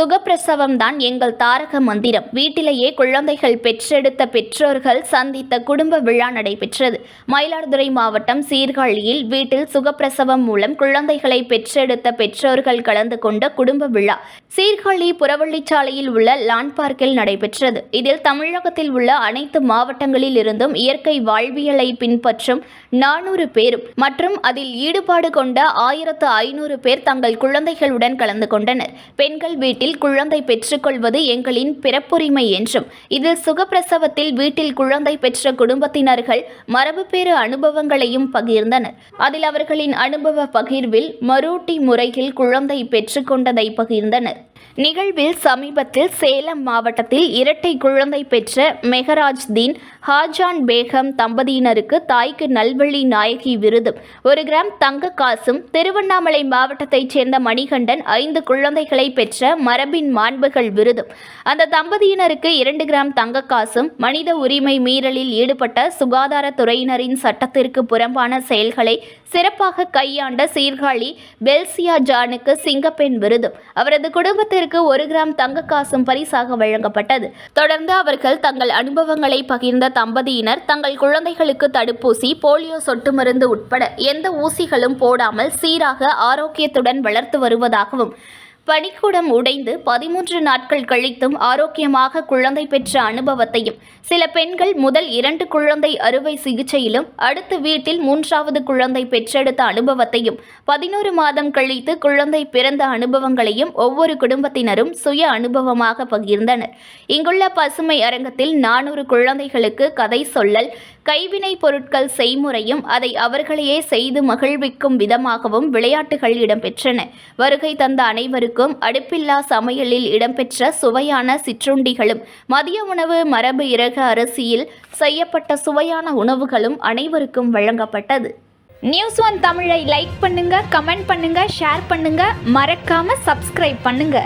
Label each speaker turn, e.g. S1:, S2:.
S1: சுகப்பிரசவம் தான் எங்கள் தாரக மந்திரம். வீட்டிலேயே குழந்தைகள் பெற்றெடுத்த பெற்றோர்கள் சந்தித்த குடும்ப விழா நடைபெற்றது. மயிலாடுதுறை மாவட்டம் சீர்காழியில் வீட்டில் சுகப்பிரசவம் மூலம் குழந்தைகளை பெற்றெடுத்த பெற்றோர்கள் கலந்து கொண்ட குடும்ப விழா. சீர்காழி புறவள்ளிச்சாலையில் உள்ள லான் பார்க்கில் நடைபெற்றது. இதில் தமிழகத்தில் உள்ள அனைத்து மாவட்டங்களில் இருந்தும் இயற்கை வாழ்வியலை பின்பற்றும் நானூறு பேரும் மற்றும் அதில் ஈடுபாடு கொண்ட ஆயிரத்து ஐநூறு பேர் தங்கள் குழந்தைகளுடன் கலந்து கொண்டனர். பெண்கள் வீட்டில் குழந்தை பெற்றுக்கொள்வது எங்களின் பிறப்புரிமை என்றும் இதில் சுகப்பிரசவத்தில் வீட்டில் குழந்தை பெற்ற குடும்பத்தினர்கள் மரபுப்பேறு அனுபவங்களையும் பகிர்ந்தனர். அதில் அவர்களின் அனுபவ பகிர்வில் மரூட்டி முறையில் குழந்தை பெற்றுக்கொண்டதை பகிர்ந்தனர். நிகழ்வில் சமீபத்தில் சேலம் மாவட்டத்தில் இரட்டை குழந்தை பெற்ற மெஹராஜ் தீன் ஹாஜான் பேகம் தம்பதியினருக்கு தாய்க்கு நல்வழி நாயகி விருதும் ஒரு கிராம் தங்க காசும் திருவண்ணாமலை மாவட்டத்தைச் சேர்ந்த மணிகண்டன் ஐந்து குழந்தைகளை பெற்ற மரபின் மாண்புகள் விருதும். அந்த தம்பதியினருக்கு இரண்டு கிராம் தங்க காசும் மனித உரிமை மீறலில் ஈடுபட்ட சுகாதாரத்துறையினரின் சட்டத்திற்கு புறம்பான செயல்களை சிறப்பாக கையாண்ட சீர்காழி பெல்சியா ஜானுக்கு சிங்கப்பெண் விருதும். அவரது குடும்பத்திற்கு ஒரு கிராம் தங்க காசும் பரிசாக வழங்கப்பட்டது. தொடர்ந்து அவர்கள் தங்கள் அனுபவங்களை பகிர்ந்த தம்பதியினர் தங்கள் குழந்தைகளுக்கு தடுப்பூசி போலியோ சொட்டு மருந்து உட்பட எந்த ஊசிகளும் போடாமல் சீராக ஆரோக்கியத்துடன் வளர்த்து வருவதாகவும் பனிக்கூடம் உடைந்து பதிமூன்று நாட்கள் கழித்தும் ஆரோக்கியமாக குழந்தை பெற்ற அனுபவத்தையும் சில பெண்கள் முதல் இரண்டு குழந்தை அறுவை சிகிச்சையிலும் அடுத்து வீட்டில் மூன்றாவது குழந்தை பெற்றெடுத்த அனுபவத்தையும் பதினோரு மாதம் கழித்து குழந்தை பிறந்த அனுபவங்களையும் ஒவ்வொரு குடும்பத்தினரும் சுய அனுபவமாக பகிர்ந்தனர். இங்குள்ள பசுமை அரங்கத்தில் நானூறு குழந்தைகளுக்கு கதை சொல்லல் கைவினை பொருட்கள் செய்முறையும் அதை அவர்களையே செய்து மகிழ்விக்கும் விதமாகவும் விளையாட்டுகள் இடம்பெற்றன. வருகை தந்த அனைவருக்கும் அடுப்பில்லா சமையலில் இடம்பெற்ற சுவையான சிற்றுண்டிகளும் மதிய உணவு மரபு இறக அரிசியில் செய்யப்பட்ட சுவையான உணவுகளும் அனைவருக்கும் வழங்கப்பட்டது.
S2: நியூஸ் ஒன் தமிழை லைக் பண்ணுங்க கமெண்ட் பண்ணுங்க ஷேர் பண்ணுங்க. மறக்காம சப்ஸ்கிரைப் பண்ணுங்க.